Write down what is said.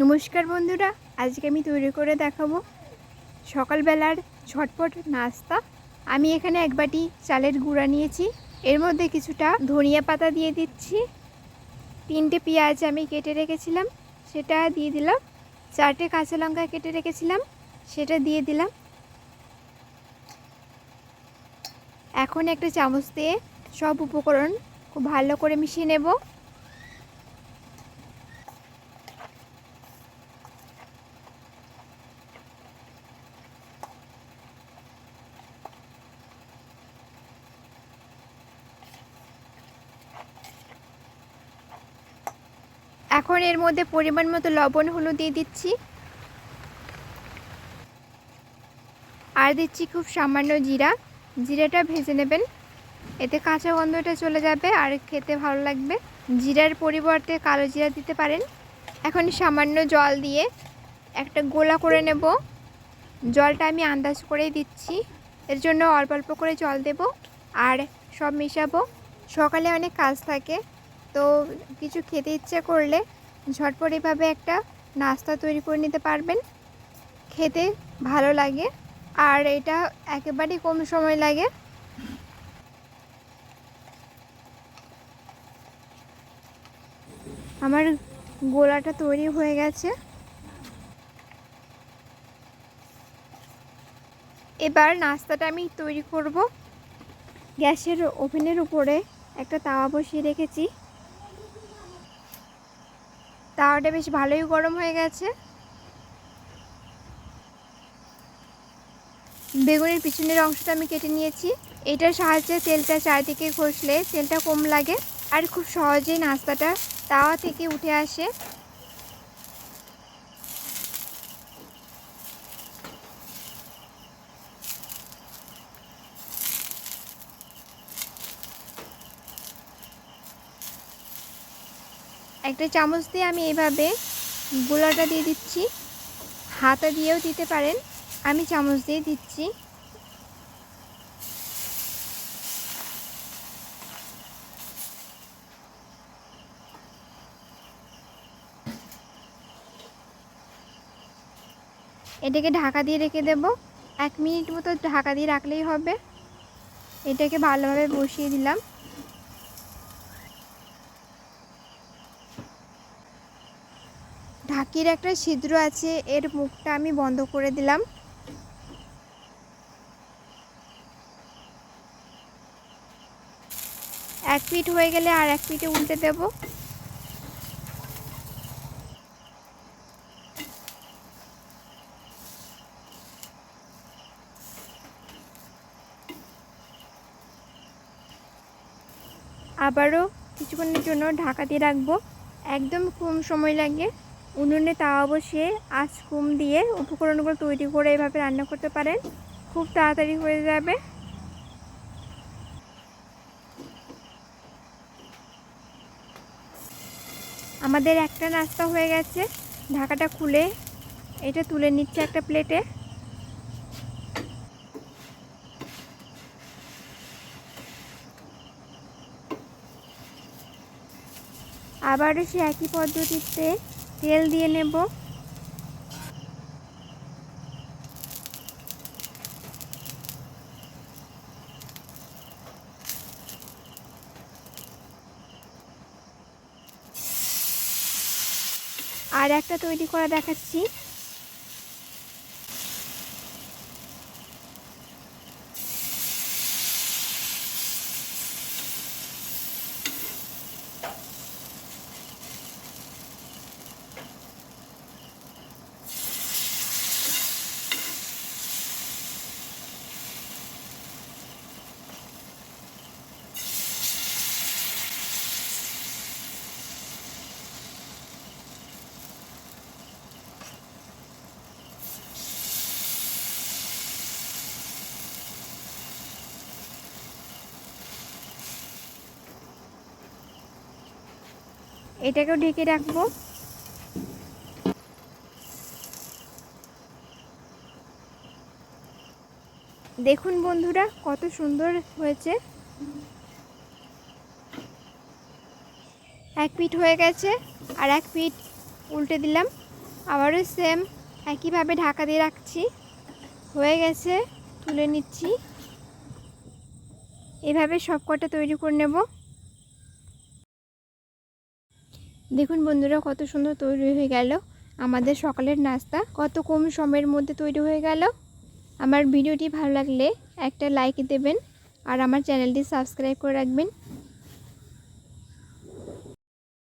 নমস্কার বন্ধুরা, আজকে আমি তৈরি করে দেখাবো সকালবেলার ঝটপট নাস্তা। আমি এখানে এক বাটি চালের গুঁড়া নিয়েছি, এর মধ্যে কিছুটা ধনিয়া পাতা দিয়ে দিচ্ছি, তিনটে পেঁয়াজ আমি কেটে রেখেছিলাম, সেটা দিয়ে দিলাম, চারটে কাঁচা লঙ্কা কেটে রেখেছিলাম, সেটা দিয়ে দিলাম। এখন একটা চামচ দিয়ে সব উপকরণ খুব ভালো করে মিশিয়ে নেব। এখন এর মধ্যে পরিমাণ মতো লবণ, হলুদ দিয়ে দিচ্ছি। আর দিচ্ছি খুব সামান্য জিরা। জিরাটা ভেজে নেবেন। এতে কাঁচা গন্ধটা চলে যাবে আর খেতে ভালো লাগবে। জিরার পরিবর্তে কালো জিরা দিতে পারেন। এখন সামান্য জল দিয়ে একটা গোলা করে নেব। জলটা আমি আন্দাজ করেই দিচ্ছি। এর জন্য অল্প অল্প করে জল দেব আর সব মেশাবো। সকালে অনেক কাজ থাকে। তো কিছু খেতে ইচ্ছে করলে ঝটপট এভাবে একটা নাস্তা তৈরি করে নিতে পারবেন। খেতে ভালো লাগে আর এটা একেবারেই কম সময় লাগে। আমার গোলাটা তৈরি হয়ে গেছে। এবার নাস্তাটা আমি তৈরি করব। গ্যাসের ওভেনের উপরে একটা তাওয়া বসিয়ে রেখেছি। তাওয়াটা বেশ ভালোই গরম হয়ে গেছে। বেগুনের পিছনের অংশটা আমি কেটে নিয়েছি। এটার সাহায্যে তেলটা চারিদিকে ঘষলে তেলটা কম লাগে আর খুব সহজেই নাস্তাটা তাওয়া থেকে উঠে আসে। একটা চামচ দিয়ে আমি এভাবে গোলাটা দিয়ে দিচ্ছি। হাতা দিয়েও দিতে পারেন। আমি চামচ দিয়ে দিচ্ছি। এটাকে ঢাকা দিয়ে রেখে দেব। এক মিনিট মতো ঢাকা দিয়ে রাখলেই হবে। এটাকে ভালোভাবে বসিয়ে দিলাম। ঢাকির একটা ছিদ্র আছে, এর মুখটা আমি বন্ধ করে দিলাম। এক পিঠ হয়ে গেলে আর এক পিঠে উল্টে দেব। আবারও কিছুক্ষণের জন্য ঢাকা দিয়ে রাখব। একদম কম সময় লাগে। উনুনে তাওয়া বসিয়ে আঁচ কম দিয়ে উপকরণগুলো তৈরি করে এভাবে রান্না করতে পারেন। খুব তাড়াতাড়ি হয়ে যাবে। আমাদের একটা নাস্তা হয়ে গেছে। ঢাকাটা খুলে এটা তুলে নিচ্ছে একটা প্লেটে। আবারও সে একই পদ্ধতিতে তেল দিয়ে নেব। আর একটা তৈরি করা দেখাচ্ছি। এটাকেও ঢেকে রাখব। দেখুন বন্ধুরা, কত সুন্দর হয়েছে। এক পিঠ হয়ে গেছে আর এক পিঠ উল্টে দিলাম। আবারও সেম একইভাবে ঢাকা দিয়ে রাখছি। হয়ে গেছে, তুলে নিচ্ছি। এভাবে সব কটা তৈরি করে নেব। দেখুন বন্ধুরা, কত সুন্দর তৈরি হয়ে গেল। আমাদের সকালের নাস্তা কত কম সময়ের মধ্যে তৈরি হয়ে গেল। আমার ভিডিওটি ভালো লাগলে একটা লাইক দেবেন আর আমার চ্যানেলটি সাবস্ক্রাইব করে রাখবেন।